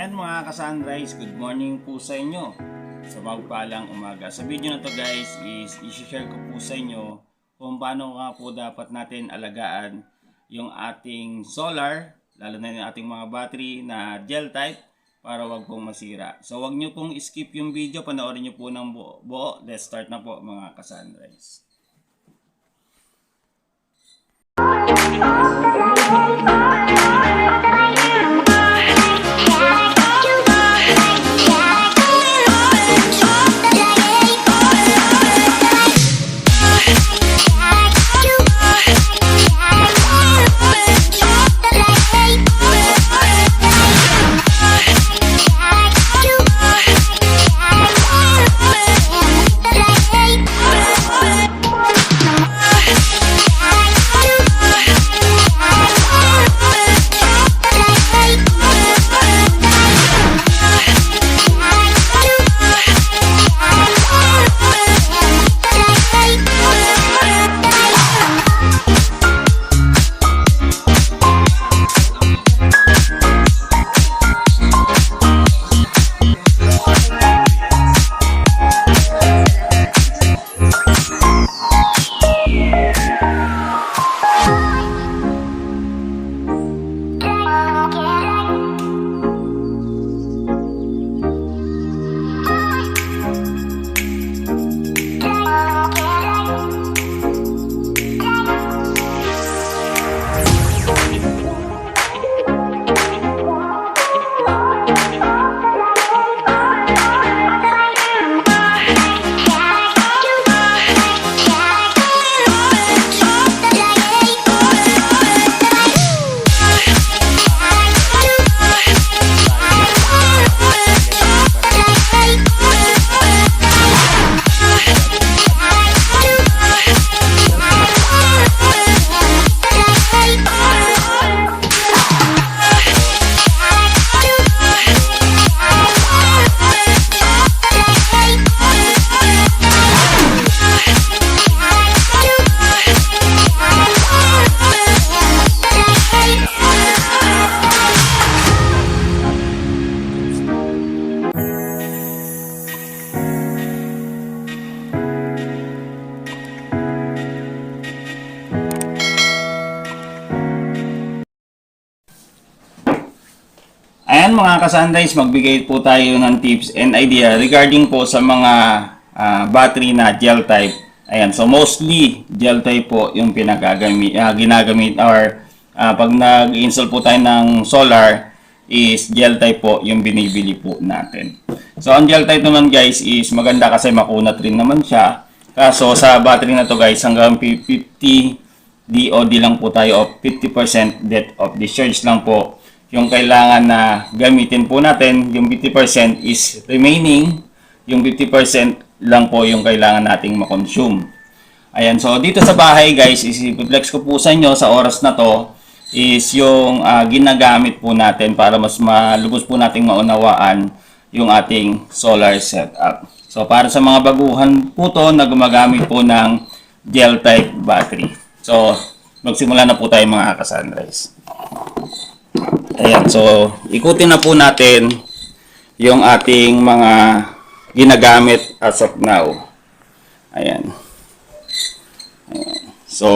Ayan mga ka-sunrise, good morning po sa inyo sa magpalang umaga. Sa video na to guys is i-share ko po sa inyo kung paano nga po dapat natin alagaan yung ating solar, lalo na yung ating mga battery na gel type para wag pong masira. So wag nyo pong skip yung video, panoorin nyo po ng buo. Let's start na po mga ka-sunrise. Mga ka-sunrise, magbigay po tayo ng tips and idea regarding po sa mga ah, battery na gel type. Ayan, so mostly gel type po yung pinagagamit, ah, ginagamit or ah, pag nag-install po tayo ng solar is gel type po yung binibili po natin. So ang gel type naman guys is maganda kasi makunat rin naman siya. Kaso sa battery na to guys hanggang 50 DOD lang po tayo of 50% depth of discharge lang po yung kailangan na gamitin po natin, yung 50% is remaining, yung 50% lang po yung kailangan nating makonsume. Ayan, so dito sa bahay guys, isipiplex ko po sa inyo sa oras na to is yung ah, ginagamit po natin para mas malubos po nating maunawaan yung ating solar setup. So para sa mga baguhan po to na gumagamit po ng gel type battery. So magsimula na po tayo mga ka-sunrise. Ayan, so ikutin na po natin yung ating mga ginagamit as of now. Ayan. So,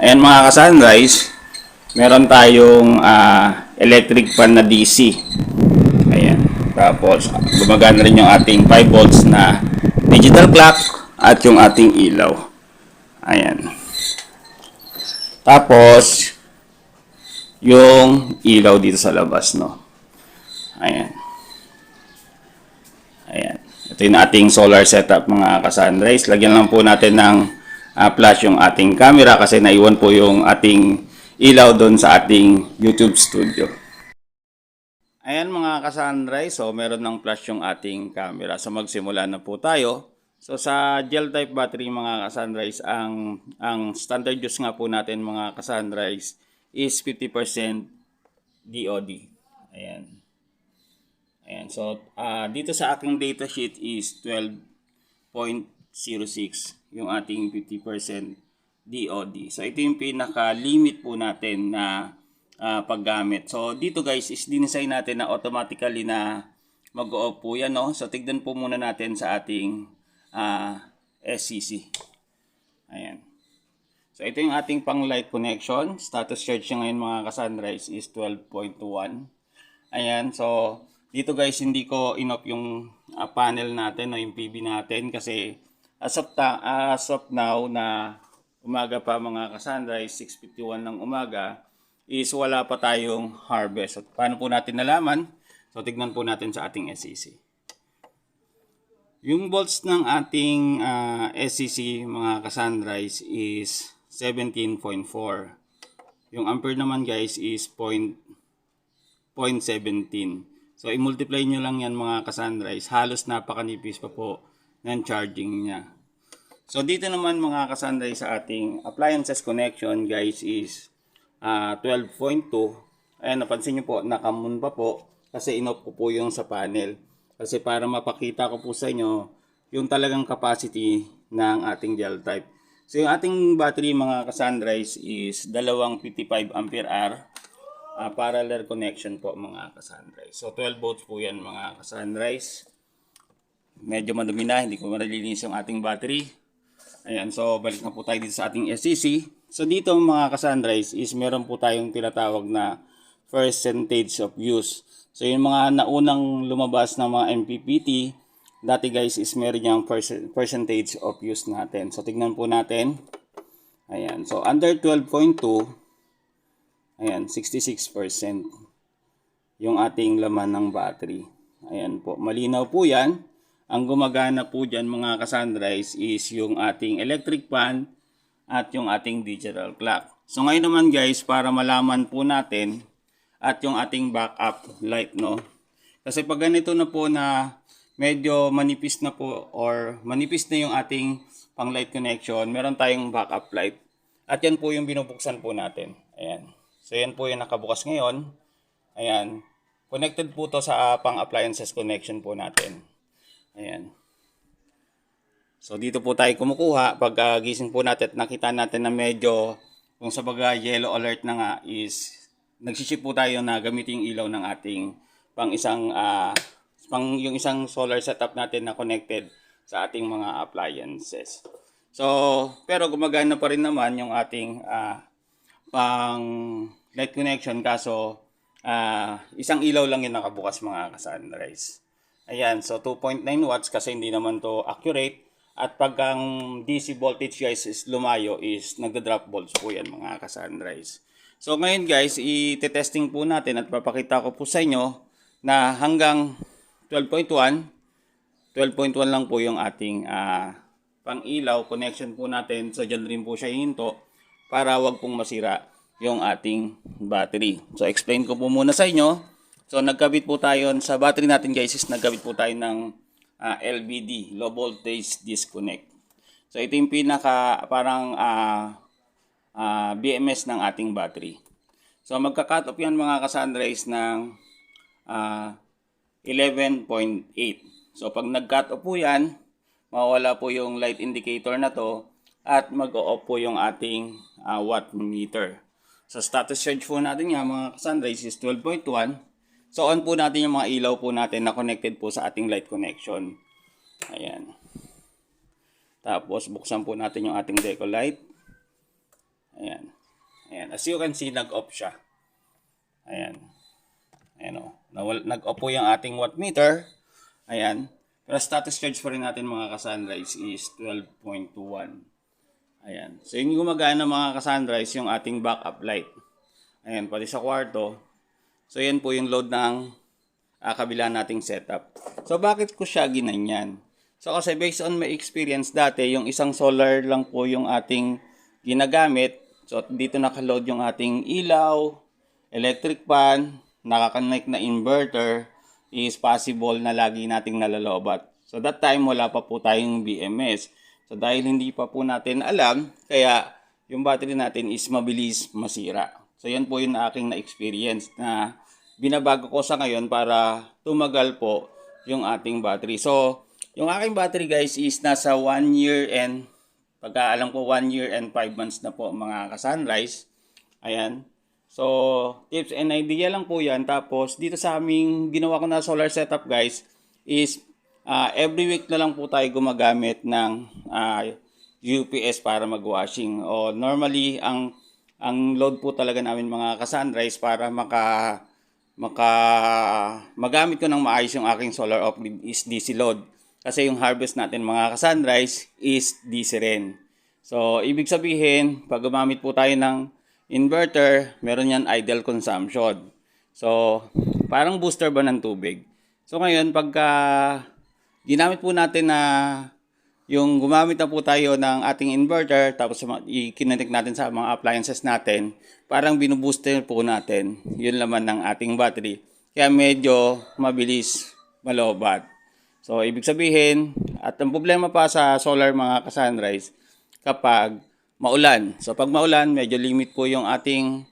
ayan mga ka-sunrise, meron tayong ah, electric fan na DC. Ayan. Tapos, gumagana rin yung ating 5 volts na digital clock at yung ating ilaw. Ayan. Tapos, yung ilaw dito sa labas, no? Ayan. Ayan. Ito yung ating solar setup, mga ka-sunrise. Lagyan lang po natin ng ah, flash yung ating camera kasi naiwan po yung ating ilaw doon sa ating YouTube studio. Ayan mga ka-sunrise, so meron ng flash yung ating camera. So magsimula na po tayo. So sa gel type battery mga ka-sunrise, ang, ang standard use nga po natin mga ka-sunrise is 50% DOD. Ayan. Ayan. So ah, dito sa aking data sheet is 12.06 yung ating 50% DOD. So ito yung pinaka-limit po natin na ah, paggamit. So dito guys is dinesign natin na automatically na mag-off po yan. No? So tignan po muna natin sa ating ah, SCC. Ayan. So ito yung ating pang light connection. Status charge niya ngayon mga ka-sunrise is 12.1. Ayan. So dito guys hindi ko in-off yung ah, panel natin o yung PV natin kasi as of, ta- as of now na umaga pa mga ka-sunrise 6.51 ng umaga is wala pa tayong harvest. At paano po natin nalaman? So tignan po natin sa ating SEC. Yung volts ng ating ah, SCC mga ka-sunrise is 17.4. Yung ampere naman guys is point, 0.17. So i-multiply nyo lang yan mga ka-sunrise. Halos napakanipis pa po ng charging niya. So dito naman mga ka-sunrise sa ating appliances connection guys is ah, 12.2. Ayan napansin nyo po nakamun pa po kasi inop ko po yung sa panel. Kasi para mapakita ko po sa inyo yung talagang capacity ng ating gel type. So yung ating battery mga ka-sunrise is dalawang 55 ampere hour ah, parallel connection po mga ka-sunrise. So 12 volts po yan mga ka-sunrise. Medyo madumi na, hindi ko marilinis yung ating battery. Ayan, so balik na po tayo dito sa ating SCC. So dito mga ka-sunrise is meron po tayong tinatawag na percentage of use. So yung mga naunang lumabas ng mga MPPT, dati guys is meron yung perc- percentage of use natin. So tignan po natin. Ayan, so under 12.2, ayan, 66% yung ating laman ng battery. Ayan po, malinaw po yan. Ang gumagana po dyan mga ka-sunrise is yung ating electric fan at yung ating digital clock. So ngayon naman guys, para malaman po natin at yung ating backup light, no? Kasi pag ganito na po na medyo manipis na po or manipis na yung ating pang light connection, meron tayong backup light. At yan po yung binubuksan po natin. Ayan. So yan po yung nakabukas ngayon. Ayan. Connected po to sa ah, pang appliances connection po natin. Ayan. So dito po tayo kumukuha pag ah, gising po natin at nakita natin na medyo kung sa baga yellow alert na nga is nagsiship po tayo na gamitin yung ilaw ng ating pang isang ah, pang yung isang solar setup natin na connected sa ating mga appliances. So, pero gumagana pa rin naman yung ating ah, pang light connection kaso ah, isang ilaw lang yung nakabukas mga ka-sunrise. Ayan, so 2.9 watts kasi hindi naman to accurate. At pag ang DC voltage guys is lumayo is nagda-drop volts po yan mga ka-sunrise. So ngayon guys, i-testing po natin at papakita ko po sa inyo na hanggang 12.1, 12.1 lang po yung ating ah, pang-ilaw connection po natin. So dyan rin po siya hinto para wag pong masira yung ating battery. So explain ko po muna sa inyo. So nagkabit po tayo sa battery natin guys is nagkabit po tayo ng ah, LVD, low voltage disconnect. So ito yung pinaka parang ah, ah, BMS ng ating battery. So magka-cut off yan mga ka-sunrise ng ah, 11.8. So pag nag-cut off po yan, mawala po yung light indicator na to at mag-off po yung ating ah, watt meter. So status charge po natin nga mga ka-sunrise is 12.1. So on po natin yung mga ilaw po natin na connected po sa ating light connection. Ayan. Tapos buksan po natin yung ating deco light. Ayan. Ayan. As you can see, nag-off siya. Ayan. Ayan o. Nawal- Nag-off po yung ating watt meter. Ayan. Pero status charge pa rin natin mga ka-sunrise is 12.21. Ayan. So yung gumagana mga ka-sunrise yung ating backup light. Ayan. Pati sa kwarto. So yan po yung load ng ah, kabila nating setup. So bakit ko siya ginanyan? So kasi based on my experience dati, yung isang solar lang po yung ating ginagamit. So dito nakaload yung ating ilaw, electric fan, nakakonect na inverter is possible na lagi nating nalalobat. So that time wala pa po tayong BMS. So dahil hindi pa po natin alam, kaya yung battery natin is mabilis masira. So yan po yung aking na-experience na binabago ko sa ngayon para tumagal po yung ating battery. So yung aking battery guys is nasa 1 year and pagkaalam ko 1 year and 5 months na po mga ka-sunrise. Ayan. So, tips and idea lang po yan. Tapos, dito sa aming ginawa ko na solar setup guys, is ah, every week na lang po tayo gumagamit ng ah, UPS para mag-washing. O normally, ang ang load po talaga namin mga kasunrise para maka maka magamit ko ng maayos yung aking solar off grid is DC load. Kasi yung harvest natin mga kasunrise is DC rin. So, ibig sabihin, pag gumamit po tayo ng inverter, meron yan idle consumption. So, parang booster ba ng tubig. So, ngayon, pagka ginamit po natin na yung gumamit na po tayo ng ating inverter, tapos i-connect natin sa mga appliances natin, parang binubooster po natin yun laman ng ating battery. Kaya medyo mabilis malobat. So, ibig sabihin, at ang problema pa sa solar mga kasunrise, kapag maulan. So, pag maulan, medyo limit po yung ating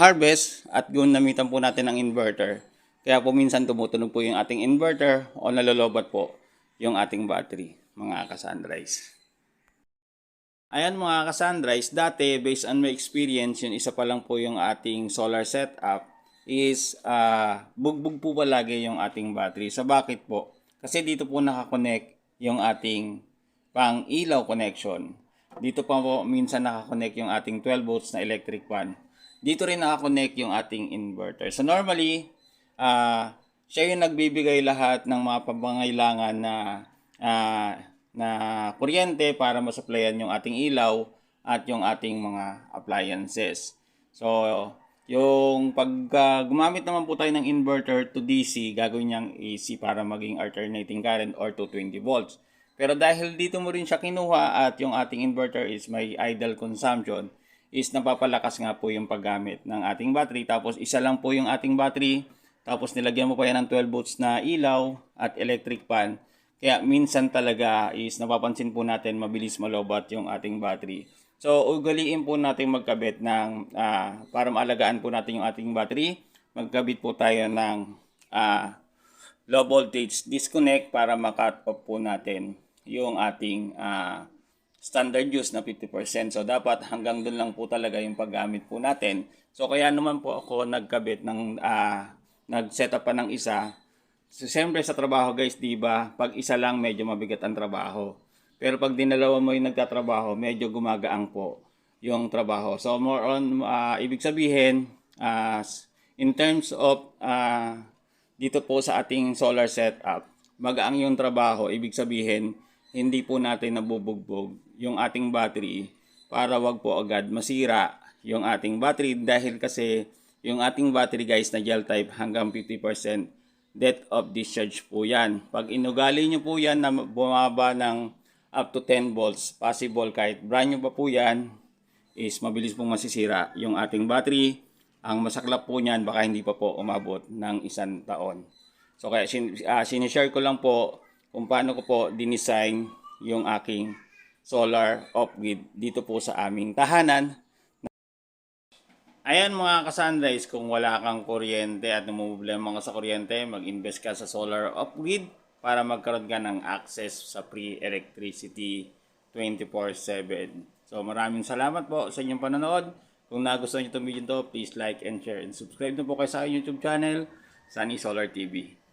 harvest at gunamitan po natin ng inverter. Kaya po minsan tumutunog po yung ating inverter o nalolobat po yung ating battery, mga kasunrise. Ayan mga kasunrise, dati based on my experience, yun isa pa lang po yung ating solar setup is ah, bugbog po palagi yung ating battery. Sa bakit po? Kasi dito po nakakonect yung ating pang ilaw connection. Dito pa po minsan nakakonect yung ating 12 volts na electric fan. Dito rin nakakonect yung ating inverter. So normally, ah siya yung nagbibigay lahat ng mga pangangailangan na ah, na kuryente para masupplyan yung ating ilaw at yung ating mga appliances. So, yung pag ah, gumamit naman po tayo ng inverter to DC, gagawin niyang AC para maging alternating current or 220 volts. Pero dahil dito mo rin siya kinuha at yung ating inverter is may idle consumption, is napapalakas nga po yung paggamit ng ating battery. Tapos isa lang po yung ating battery, tapos nilagyan mo pa yan ng 12 volts na ilaw at electric fan. Kaya minsan talaga is napapansin po natin mabilis malobat yung ating battery. So ugaliin po natin magkabit ng ah, para maalagaan po natin yung ating battery. Magkabit po tayo ng ah, low voltage disconnect para makat off po natin yung ating ah, standard use na 50%. So dapat hanggang doon lang po talaga yung paggamit po natin. So kaya naman po ako nagkabit ng ah, nag-set up pa ng isa. So siyempre sa trabaho guys, 'di ba? Pag isa lang medyo mabigat ang trabaho. Pero pag dinalawa mo yung nagtatrabaho, medyo gumagaang po yung trabaho. So more on ah, ibig sabihin ah, in terms of ah, dito po sa ating solar setup, magaang yung trabaho, ibig sabihin, hindi po natin nabubugbog yung ating battery para wag po agad masira yung ating battery dahil kasi yung ating battery guys na gel type hanggang 50% depth of discharge po yan. Pag inugali nyo po yan na bumaba ng up to 10 volts, possible kahit brand new pa po yan, is mabilis pong masisira yung ating battery. Ang masaklap po niyan, baka hindi pa po umabot ng isang taon. So kaya sin, uh, sinishare ko lang po kung paano ko po dinesign yung aking solar off-grid dito po sa aming tahanan. Ayan mga kasunrise, kung wala kang kuryente at namumblema ka sa kuryente, mag-invest ka sa solar off-grid para magkaroon ka ng access sa free electricity 24-7. So maraming salamat po sa inyong panonood. Kung nagustuhan niyo itong video please like and share and subscribe na po kayo sa YouTube channel, Sunny Solar TV.